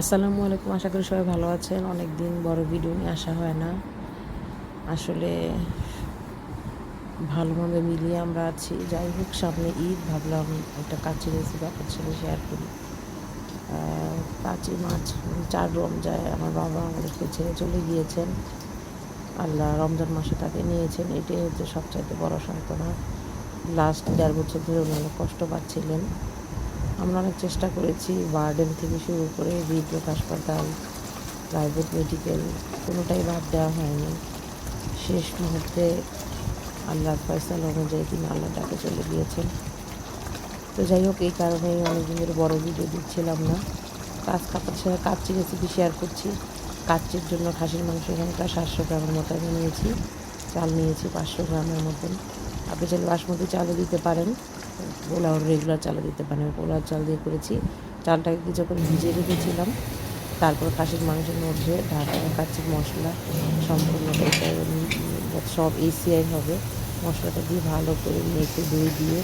আসসালামু আলাইকুম, আশা করি সবাই ভালো আছেন। অনেক দিন বড় ভিডিও নিয়ে আসা হয় না। আসলে ভালোভাবে মিলিয়ে আমরা আছি। যাই হোক, সামনে ঈদ, ভাবলাম একটা কাচি রেসিপি আপনার সাথে শেয়ার করি। কাচি মাছ, চার রমজায় আমার বাবা আমাদেরকে ছেড়ে চলে গিয়েছেন। আল্লাহ রমজান মাসে তাকে নিয়েছেন। এটাই হচ্ছে সবচাইতে বড় সান্ত্বনা। লাস্ট দেড় বছর ধরে উনি কষ্ট পাচ্ছিলেন। আমরা অনেক চেষ্টা করেছি ওয়ার্ডেন থেকে শুরু করে হৃদরোগ হাসপাতাল প্রাইভেট মেডিকেল কোনোটাই বাদ দেওয়া হয়নি। শেষ মুহূর্তে আল্লাহর ফয়সাল অনুযায়ী তিনি আল্লাহ ডাকে চলে গিয়েছেন। তো যাই হোক, এই কারণেই অনেকদিন ধরে বড় ভিডিও দিচ্ছিলাম না। কাজ কাপড় সাথে কাচ্চি রেসিপি শেয়ার করছি। কাচ্চির জন্য খাসির মাংস এখানে প্রায় সাতশো গ্রামের মতো আমি নিয়েছি। চাল নিয়েছি পাঁচশো গ্রামের মতন। আপনি চাইলে বাসমতি চালও দিতে পারেন। পোলাও রেগুলার চালও দিতে পারেন। আমি পোলাও চাল দিয়ে করেছি। চালটাকে কিছুক্ষণ ভিজিয়ে রেখেছিলাম। তারপর খাসির মাংসের মধ্যে ঢাকা কাচ্চির মশলা সম্পূর্ণ সব এসিআই হবে। মশলাটা দিয়ে ভালো করে মেখে দই দিয়ে,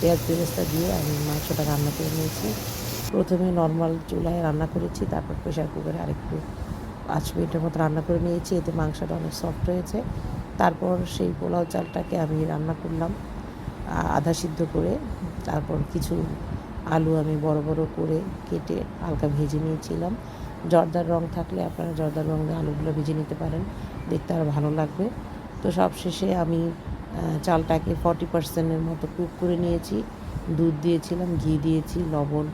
পেঁয়াজ পেরেস্তা দিয়ে আমি মাংসটা রান্না করে নিয়েছি। প্রথমে নর্মাল চুলায় রান্না করেছি। তারপর প্রেশার কুকারে আরেকটু পাঁচ মিনিটের মতো রান্না করে নিয়েছি। এতে মাংসটা অনেক সফট হয়েছে। তারপর সেই পোলাও চালটাকে আমি রান্না করলাম আধা সিদ্ধ করে, তারপর কিছু আলু আমি বড় বড় করে কেটে হালকা ভেজে নিয়েছিলাম। জর্দার রং থাকলে আপনারা জর্দার রং দিয়ে আলুগুলো ভেজে নিতে পারেন, দেখতে আরও ভালো লাগবে। তো সব শেষে আমি চালটাকে ফর্টি পার্সেন্টের মতো কুক করে নিয়েছি। দুধ দিয়েছিলাম, ঘি দিয়েছি, লবণ,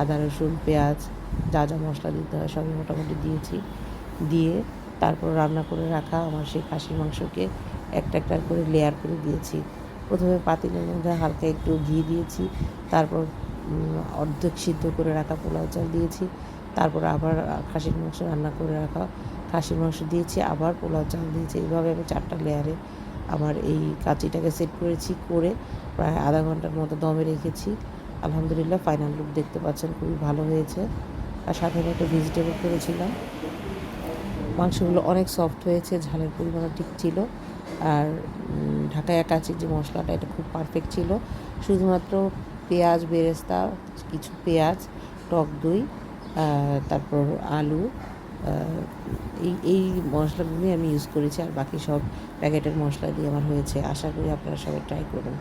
আদা, রসুন, পেঁয়াজ, যা যা মশলা দিতে হয় সবই মোটামুটি দিয়েছি। দিয়ে তারপর রান্না করে রাখা আমার সেই খাসির মাংসকে একটা একটা করে লেয়ার করে দিয়েছি। প্রথমে পাতিলের মধ্যে হালকা একটু ঘি দিয়েছি, তারপর অর্ধেক সিদ্ধ করে রাখা পোলাও চাল দিয়েছি, তারপর আবার খাসির মাংস রান্না করে রাখা খাসির মাংস দিয়েছি, আবার পোলাও চাল দিয়েছি। এইভাবে আমি চারটা লেয়ারে আমার এই কাঁচিটাকে সেট করেছি, করে প্রায় আধা ঘণ্টার মতো দমে রেখেছি। আলহামদুলিল্লাহ ফাইনাল লুক দেখতে পাচ্ছেন, খুবই ভালো হয়েছে। আর সাথে একটা ভেজিটেবল করেছিলাম। মাংসগুলো অনেক সফট হয়েছে ঝালের পরিমাণও ঠিক ছিল। আর উম, ঢাকায় একাচির যে মশলাটা এটা খুব পারফেক্ট ছিল। শুধুমাত্র পেঁয়াজ বেরেস্তা কিছু পেঁয়াজ টক দই তারপর আলু এই এই মশলাগুলি আমি ইউজ করেছি। আর বাকি সব প্যাকেটের মশলা দিয়ে আমার হয়েছে। আশা করি আপনারা সবাই ট্রাই করবেন।